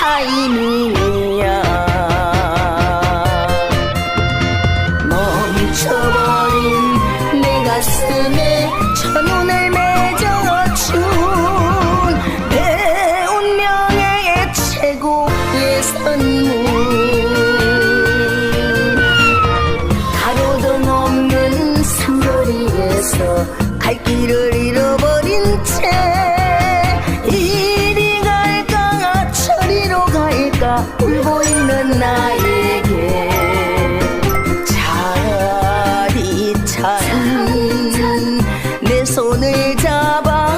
타이밍이야 멈춰 울고 있는 나에게 차디찬 내 손을 잡아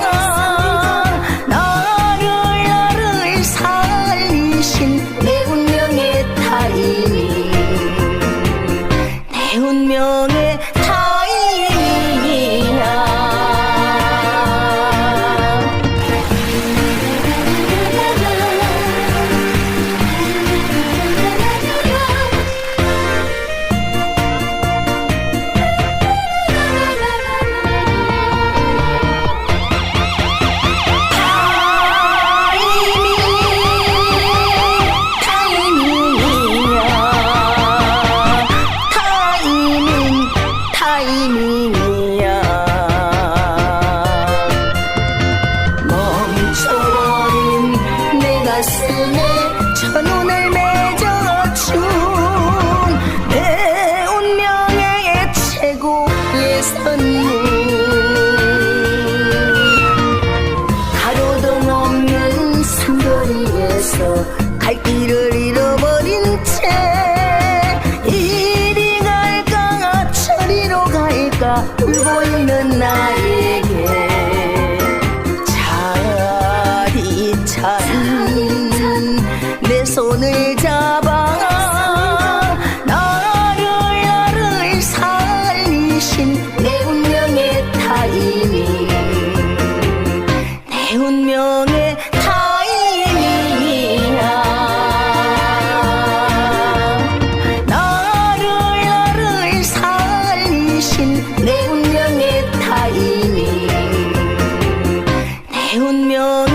나를 나를 살리신 내 운명의 타이밍 내 운명의 가슴에 천운을 맺어준 내 운명의 최고의 선물 가로등 없는 삼거리에서 갈 길을 잃어버린 채 이리 갈까 저리로 갈까 울고 손을 잡아 나를 나를 살리신 내 운명의 타이밍. 내 운명의 타이밍이야. 나를 나를 살리신 내 운명의 타이밍. 내 운명